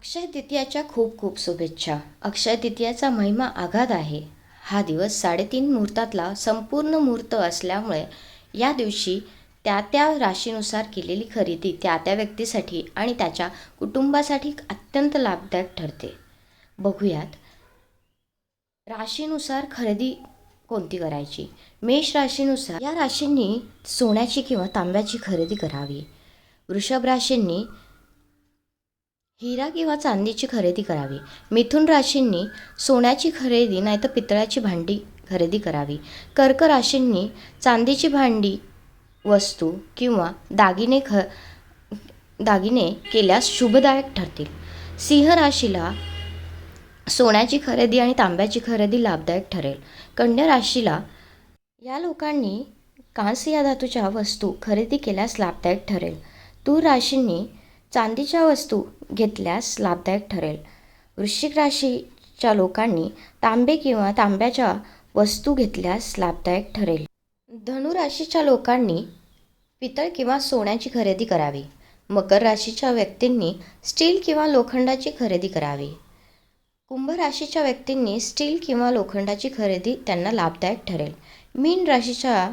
अक्षय तृतीयाच्या खूप खूप शुभेच्छा. अक्षय तृतीयाचा महिमा आघात आहे. हा दिवस साडेतीन मुहूर्तातला संपूर्ण मुहूर्त असल्यामुळे या दिवशी त्या त्या राशीनुसार केलेली खरेदी त्या त्या व्यक्तीसाठी आणि त्याच्या कुटुंबासाठी अत्यंत लाभदायक ठरते. बघूयात. राशीनुसार खरेदी कोणती करायची? मेष राशीनुसार या राशींनी सोन्याची किंवा तांब्याची खरेदी करावी. वृषभ राशींनी हिरा किंवा चांदीची खरेदी करावी. मिथुन राशींनी सोन्याची खरेदी नाहीतर पितळाची भांडी खरेदी करावी. कर्क राशींनी चांदीची भांडी वस्तू किंवा दागिने ख दागिने केल्यास शुभदायक ठरतील. सिंह राशीला सोन्याची खरेदी आणि तांब्याची खरेदी लाभदायक ठरेल. कन्या राशीला या लोकांनी कांस या धातूच्या वस्तू खरेदी केल्यास लाभदायक ठरेल. तूर राशींनी चांदीच्या वस्तू घेतल्यास लाभदायक ठरेल. वृश्चिक राशीच्या लोकांनी तांबे किंवा तांब्याच्या वस्तू घेतल्यास लाभदायक ठरेल. धनु राशीच्या लोकांनी पितळ किंवा सोन्याची खरेदी करावी. मकर राशीच्या व्यक्तींनी स्टील किंवा लोखंडाची खरेदी करावी. कुंभ राशीच्या व्यक्तींनी स्टील किंवा लोखंडाची खरेदी त्यांना लाभदायक ठरेल. मीन राशीच्या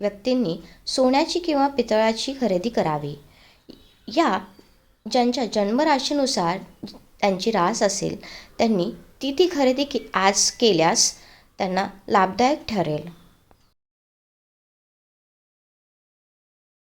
व्यक्तींनी सोन्याची किंवा पितळाची खरेदी करावी. या ज्यांच्या जन्मराशीनुसार त्यांची रास असेल त्यांनी ती ती खरेदी के आज केल्यास त्यांना लाभदायक ठरेल.